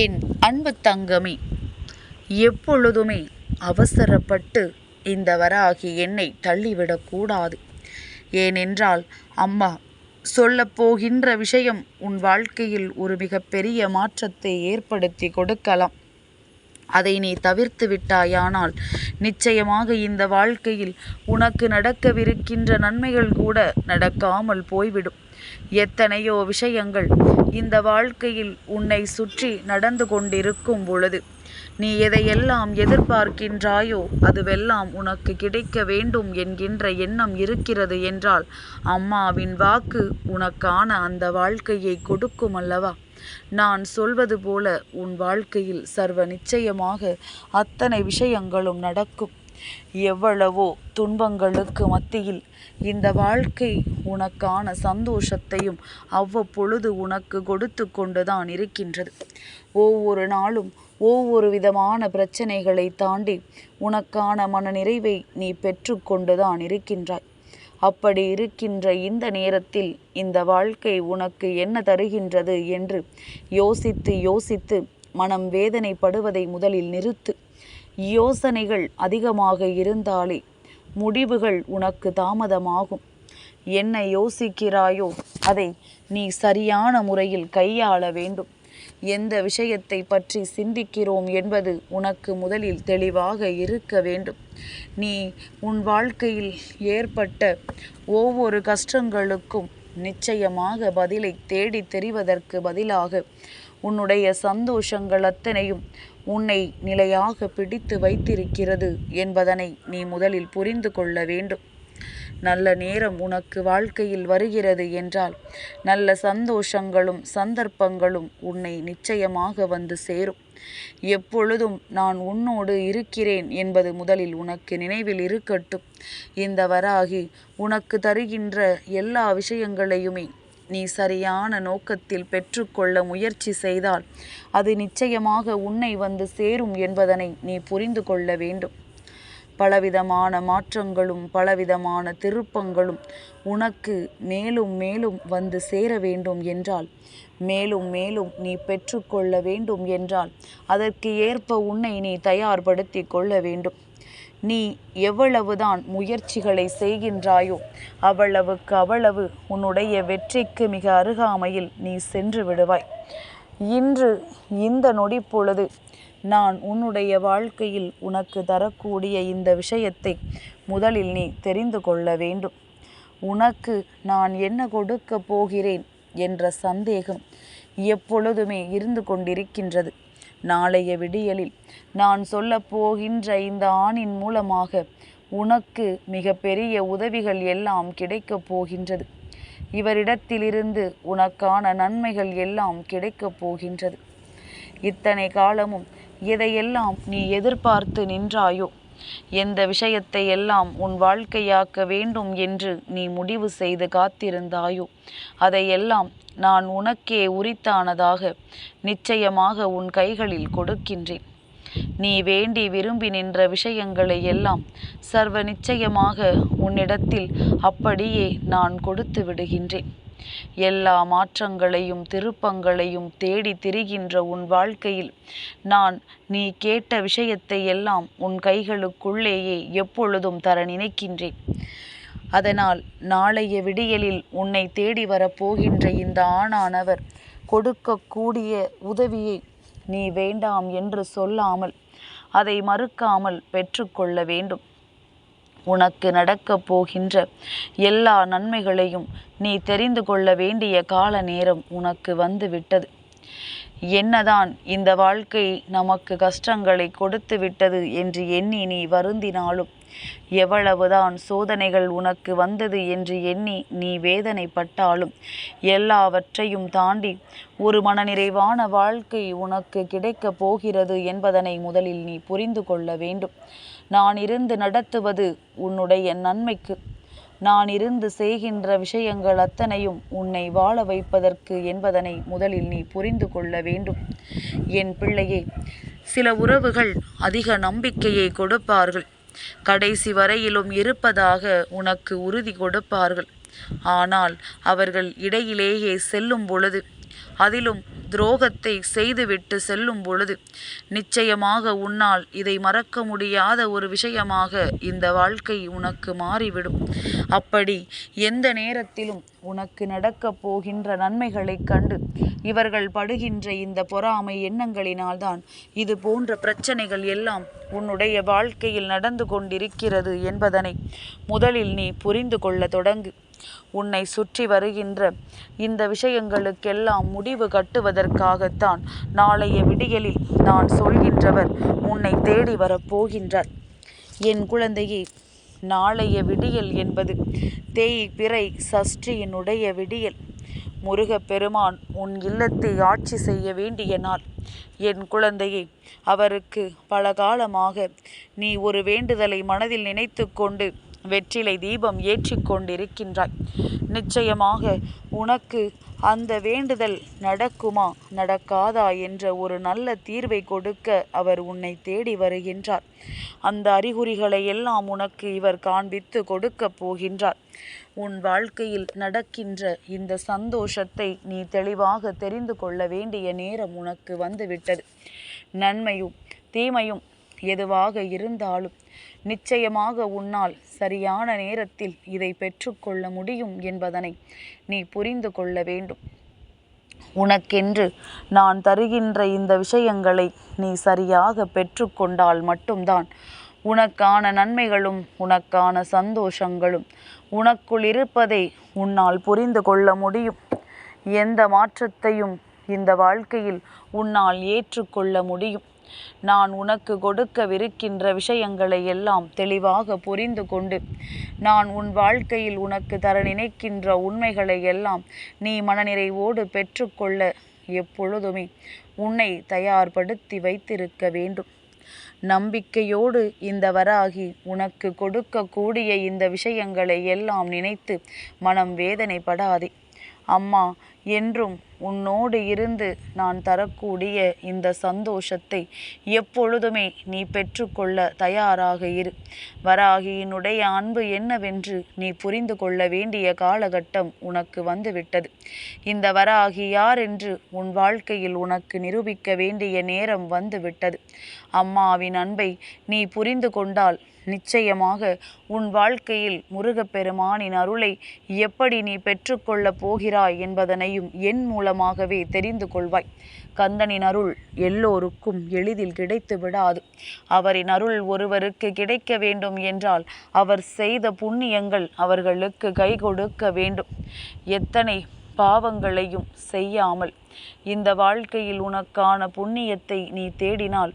என் அன்பு தங்கமே எப்பொழுதுமே அவசரப்பட்டு இந்த வராகி என்னை தள்ளிவிடக்கூடாது ஏனென்றால் அம்மா சொல்லப்போகின்ற விஷயம் உன் வாழ்க்கையில் ஒரு மிகப்பெரிய மாற்றத்தை ஏற்படுத்தி கொடுக்கலாம். அதை நீ தவிர்த்து விட்டாயானால் நிச்சயமாக இந்த வாழ்க்கையில் உனக்கு நடக்கவிருக்கின்ற நன்மைகள் கூட நடக்காமல் போய்விடும். எத்தனையோ விஷயங்கள் இந்த வாழ்க்கையில் உன்னை சுற்றி நடந்து கொண்டிருக்கும் பொழுது நீ எதையெல்லாம் எதிர்பார்க்கின்றாயோ அதுவெல்லாம் உனக்கு கிடைக்க வேண்டும் என்கின்ற எண்ணம் இருக்கிறது என்றால் அம்மாவின் வாக்கு உனக்கான அந்த வாழ்க்கையை கொடுக்கும் அல்லவா? நான் சொல்வது போல உன் வாழ்க்கையில் சர்வ நிச்சயமாக அத்தனை விஷயங்களும் நடக்கும். எவ்வளவோ துன்பங்களுக்கு மத்தியில் இந்த வாழ்க்கை உனக்கான சந்தோஷத்தையும் அவ்வப்பொழுது உனக்கு கொடுத்து கொண்டுதான் இருக்கின்றது. ஒவ்வொரு நாளும் ஒவ்வொரு விதமான பிரச்சனைகளை தாண்டி உனக்கான மனநிறைவை நீ பெற்றுக்கொண்டுதான் இருக்கின்றாய். அப்படி இருக்கின்ற இந்த நேரத்தில் இந்த வாழ்க்கை உனக்கு என்ன தருகின்றது என்று யோசித்து யோசித்து மனம் வேதனைப்படுவதை முதலில் நிறுத்து. யோசனைகள் அதிகமாக இருந்தாலே முடிவுகள் உனக்கு தாமதமாகும். என்ன யோசிக்கிறாயோ அதை நீ சரியான முறையில் கையாள வேண்டும். எந்த விஷயத்தை பற்றி சிந்திக்கிறோம் என்பது உனக்கு முதலில் தெளிவாக இருக்க வேண்டும். நீ உன் வாழ்க்கையில் ஏற்பட்ட ஒவ்வொரு கஷ்டங்களுக்கும் நிச்சயமாக பதிலை தேடி தெரிவதற்கு பதிலாக உன்னுடைய சந்தோஷங்கள் அத்தனையும் உன்னை நிலையாக பிடித்து வைத்திருக்கிறது என்பதனை நீ முதலில் புரிந்து கொள்ள வேண்டும். நல்ல நேரம் உனக்கு வாழ்க்கையில் வருகிறது என்றால் நல்ல சந்தோஷங்களும் சந்தர்ப்பங்களும் உன்னை நிச்சயமாக வந்து சேரும். எப்பொழுதும் நான் உன்னோடு இருக்கிறேன் என்பது முதலில் உனக்கு நினைவில் இருக்கட்டும். இந்த வராகி உனக்கு தருகின்ற எல்லா விஷயங்களையுமே நீ சரியான நோக்கத்தில் பெற்றுக்கொள்ள முயற்சி செய்தால் அது நிச்சயமாக உன்னை வந்து சேரும் என்பதனை நீ புரிந்து கொள்ள வேண்டும். பலவிதமான மாற்றங்களும் பலவிதமான திருப்பங்களும் உனக்கு மேலும் மேலும் வந்து சேர வேண்டும் என்றால் மேலும் மேலும் நீ பெற்றுக்கொள்ள வேண்டும் என்றால் அதற்கு ஏற்ப உன்னை நீ தயார்படுத்தி கொள்ள வேண்டும். நீ எவ்வளவுதான் முயற்சிகளை செய்கின்றாயோ அவ்வளவுக்கு அவ்வளவு உன்னுடைய வெற்றிக்கு மிக அருகாமையில் நீ சென்று விடுவாய். இன்று இந்த நொடி பொழுது நான் உன்னுடைய வாழ்க்கையில் உனக்கு தரக்கூடிய இந்த விஷயத்தை முதலில் நீ தெரிந்து கொள்ள வேண்டும். உனக்கு நான் என்ன கொடுக்க போகிறேன் என்ற சந்தேகம் எப்பொழுதுமே இருந்து கொண்டிருக்கின்றது. நாளைய விடியலில் நான் சொல்லப் போகின்ற இந்த ஆணின் மூலமாக உனக்கு மிக பெரிய உதவிகள் எல்லாம் கிடைக்கப் போகின்றது. இவரிடத்திலிருந்து உனக்கான நன்மைகள் எல்லாம் கிடைக்கப் போகின்றது. இத்தனை காலமும் எதையெல்லாம் நீ எதிர்பார்த்து நின்றாயோ எந்த விஷயத்தை எல்லாம் உன் வாழ்க்கையாக்க வேண்டும் என்று நீ முடிவு செய்து காத்திருந்தாயோ அதையெல்லாம் நான் உனக்கே உரித்தானதாக நிச்சயமாக உன் கைகளில் கொடுக்கின்றேன். நீ வேண்டி விரும்பி நின்ற விஷயங்களை எல்லாம் சர்வ நிச்சயமாக உன்னிடத்தில் அப்படியே நான் கொடுத்து விடுகின்றேன். எல்லா மாற்றங்களையும் திருப்பங்களையும் தேடி திரிகின்ற உன் வாழ்க்கையில் நான் நீ கேட்ட விஷயத்தை எல்லாம் உன் கைகளுக்குள்ளேயே எப்பொழுதும் தர நினைக்கின்றேன். அதனால் நாளைய விடியலில் உன்னை தேடி வரப்போகின்ற இந்த ஆணானவர் கொடுக்கக்கூடிய உதவியை நீ வேண்டாம் என்று சொல்லாமல் அதை மறுக்காமல் பெற்றுக்கொள்ள வேண்டும். உனக்கு நடக்கப் போகின்ற எல்லா நன்மைகளையும் நீ தெரிந்து கொள்ள வேண்டிய கால நேரம் உனக்கு வந்து விட்டது என்னதான் இந்த வாழ்க்கை நமக்கு கஷ்டங்களை கொடுத்து விட்டது என்று எண்ணி நீ வருந்தினாலும் எவ்வளவுதான் சோதனைகள் உனக்கு வந்தது என்று எண்ணி நீ வேதனைப்பட்டாலும் எல்லாவற்றையும் தாண்டி ஒரு மனநிறைவான வாழ்க்கை உனக்கு கிடைக்கப் போகிறது என்பதனை முதலில் நீ புரிந்து கொள்ள வேண்டும். நான் இருந்து நடத்துவது உன்னுடைய நன்மைக்கு. நான் இருந்து செய்கின்ற விஷயங்கள் அத்தனையும் உன்னை வாழ வைப்பதற்கு என்பதனை முதலில் நீ புரிந்து கொள்ள வேண்டும். என் பிள்ளையே சில உறவுகள் அதிக நம்பிக்கையை கொடுப்பார்கள். கடைசி வரையிலும் இருப்பதாக உனக்கு உறுதி கொடுப்பார்கள். ஆனால் அவர்கள் இடையிலேயே செல்லும் பொழுது அதிலும் துரோகத்தை செய்துவிட்டு செல்லும் பொழுது நிச்சயமாக உன்னால் இதை மறக்க முடியாத ஒரு விஷயமாக இந்த வாழ்க்கை உனக்கு மாறிவிடும். அப்படி எந்த நேரத்திலும் உனக்கு நடக்கப் போகின்ற நன்மைகளைக் கண்டு இவர்கள் படுகின்ற இந்த பொறாமை எண்ணங்களினால்தான் இது போன்ற பிரச்சனைகள் எல்லாம் உன்னுடைய வாழ்க்கையில் நடந்து கொண்டிருக்கிறது என்பதனை முதலில் நீ புரிந்து கொள்ள தொடங்கு. உன்னை சுற்றி வருகின்ற இந்த விஷயங்களுக்கெல்லாம் முடிவு கட்டுவதற்காகத்தான் நாளைய விடியலில் நான் சொல்கின்றவர் உன்னை தேடி வரப்போகின்றார் என் குழந்தையே நாளைய விடியல் என்பது தேய் பிறை சஷ்டியினுடைய விடியல். முருகப்பெருமான் உன் இல்லத்தை ஆட்சி செய்ய வேண்டிய நாள். என் குழந்தையே அவருக்கு பல காலமாக நீ ஒரு வேண்டுதலை மனதில் நினைத்து கொண்டு வெற்றிலை தீபம் ஏற்றி கொண்டிருக்கின்றாய் நிச்சயமாக உனக்கு அந்த வேண்டுதல் நடக்குமா? நடக்காதா என்ற ஒரு நல்ல தீர்வை கொடுக்க அவர் உன்னை தேடி வருகின்றார். அந்த அறிகுறிகளை எல்லாம் உனக்கு இவர் காண்பித்து கொடுக்கப் போகின்றார். உன் வாழ்க்கையில் நடக்கின்ற இந்த சந்தோஷத்தை நீ தெளிவாக தெரிந்து கொள்ள வேண்டிய நேரம் உனக்கு வந்துவிட்டது. நன்மையும் தீமையும் எதுவாக இருந்தாலும் நிச்சயமாக உன்னால் சரியான நேரத்தில் இதை பெற்றுக்கொள்ள முடியும் என்பதனை நீ புரிந்து கொள்ள வேண்டும். உனக்கென்று நான் தருகின்ற இந்த விஷயங்களை நீ சரியாக பெற்றுக்கொண்டால் மட்டும்தான் உனக்கான நன்மைகளும் உனக்கான சந்தோஷங்களும் உனக்குள் இருப்பதை உன்னால் புரிந்து கொள்ள முடியும். எந்த மாற்றத்தையும் இந்த வாழ்க்கையில் உன்னால் ஏற்றுக்கொள்ள முடியும். நான் உனக்கு கொடுக்கவிருக்கின்ற விஷயங்களை எல்லாம் தெளிவாக புரிந்து கொண்டு நான் உன் வாழ்க்கையில் உனக்கு தர நினைக்கின்ற உண்மைகளை எல்லாம் நீ மனநிறைவோடு பெற்றுக்கொள்ள எப்பொழுதுமே உன்னை தயார்படுத்தி வைத்திருக்க வேண்டும். நம்பிக்கையோடு இந்த வராகி உனக்கு கொடுக்கக்கூடிய இந்த விஷயங்களை எல்லாம் நினைத்து மனம் வேதனைப்படாதே. அம்மா என்றும் உன்னோடு இருந்து நான் தரக்கூடிய இந்த சந்தோஷத்தை எப்பொழுதுமே நீ பெற்றுக்கொள்ள தயாராக இரு. வராகியினுடைய அன்பு என்னவென்று நீ புரிந்து கொள்ள வேண்டிய காலகட்டம் உனக்கு வந்துவிட்டது. இந்த வராகி யார் என்று உன் வாழ்க்கையில் உனக்கு நிரூபிக்க வேண்டிய நேரம் வந்துவிட்டது. அம்மாவின் அன்பை நீ புரிந்து கொண்டால் நிச்சயமாக உன் வாழ்க்கையில் முருகப்பெருமானின் அருளை எப்படி நீ பெற்றுக்கொள்ளப் போகிறாய் என்பதனையும் என் மூலமாகவே தெரிந்து கொள்வாய். கந்தனின் அருள் எல்லோருக்கும் எளிதில் கிடைத்து விடாது. அவரின் அருள் ஒருவருக்கு கிடைக்க வேண்டும் என்றால் அவர் செய்த புண்ணியங்கள் அவர்களுக்கு கை கொடுக்க வேண்டும். எத்தனை பாவங்களையும் செய்யாமல் இந்த வாழ்க்கையில் உனக்கான புண்ணியத்தை நீ தேடினால்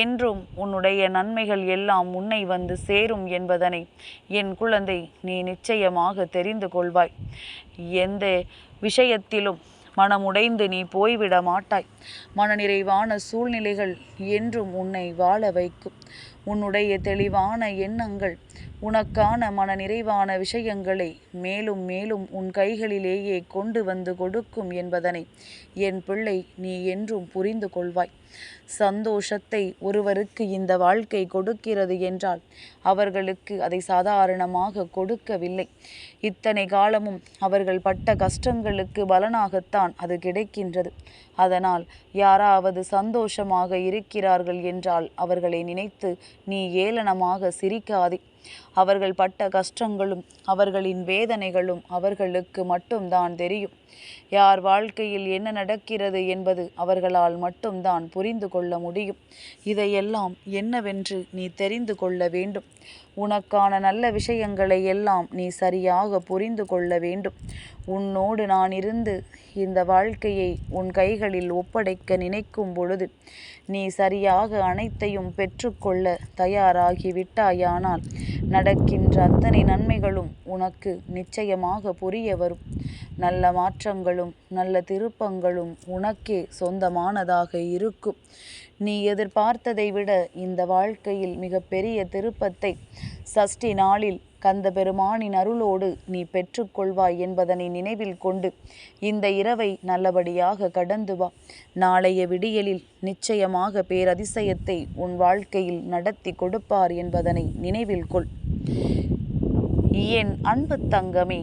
என்றும் உன்னுடைய நன்மைகள் எல்லாம் உன்னை வந்து சேரும் என்பதனை என் குழந்தை நீ நிச்சயமாக தெரிந்து கொள்வாய். எந்த விஷயத்திலும் மனமுடைந்து நீ போய்விட மாட்டாய். மனநிறைவான சூழ்நிலைகள் என்றும் உன்னை வாழ வைக்கும். உன்னுடைய தெளிவான எண்ணங்கள் உனக்கான மன நிறைவான விஷயங்களை மேலும் மேலும் உன் கைகளிலேயே கொண்டு வந்து கொடுக்கும் என்பதனை என் பிள்ளை நீ என்றும் புரிந்து கொள்வாய். சந்தோஷத்தை ஒருவருக்கு இந்த வாழ்க்கை கொடுக்கிறது என்றால் அவர்களுக்கு அதை சாதாரணமாக கொடுக்கவில்லை. இத்தனை காலமும் அவர்கள் பட்ட கஷ்டங்களுக்கு பலனாகத்தான் அது கிடைக்கின்றது. அதனால் யாராவது சந்தோஷமாக இருக்கிறார்கள் என்றால் அவர்களை நினைத்து நீ ஏளனமாக சிரிக்காதே. அவர்கள் பட்ட கஷ்டங்களும் அவர்களின் வேதனைகளும் அவர்களுக்கு மட்டும்தான் தெரியும். யார் வாழ்க்கையில் என்ன நடக்கிறது என்பது அவர்களால் மட்டும்தான் புரிந்து கொள்ள முடியும். இதையெல்லாம் என்னவென்று நீ தெரிந்து கொள்ள வேண்டும். உனக்கான நல்ல விஷயங்களை எல்லாம் நீ சரியாக புரிந்து கொள்ள வேண்டும். உன்னோடு நான் இருந்து இந்த வாழ்க்கையை உன் கைகளில் ஒப்படைக்க நினைக்கும் பொழுது நீ சரியாக அனைத்தையும் பெற்றுக்கொள்ள தயாராகி விட்டாயானால் நடக்கின்ற அத்தனை நன்மைகளும் உனக்கு நிச்சயமாக புரிய வரும். நல்ல மாற்ற மாற்றங்களும் நல்ல திருப்பங்களும் உனக்கே சொந்தமானதாக இருக்கும். நீ எதிர்பார்த்ததை விட இந்த வாழ்க்கையில் மிகப்பெரிய திருப்பத்தை சஷ்டி நாளில் கந்த பெருமானின் அருளோடு நீ பெற்றுக்கொள்வாய் என்பதனை நினைவில் கொண்டு இந்த இரவை நல்லபடியாக கடந்து வா. நாளைய விடியலில் நிச்சயமாக பேரதிசயத்தை உன் வாழ்க்கையில் நடத்தி கொடுப்பார் என்பதனை நினைவில் கொள். என் அன்பு தங்கமே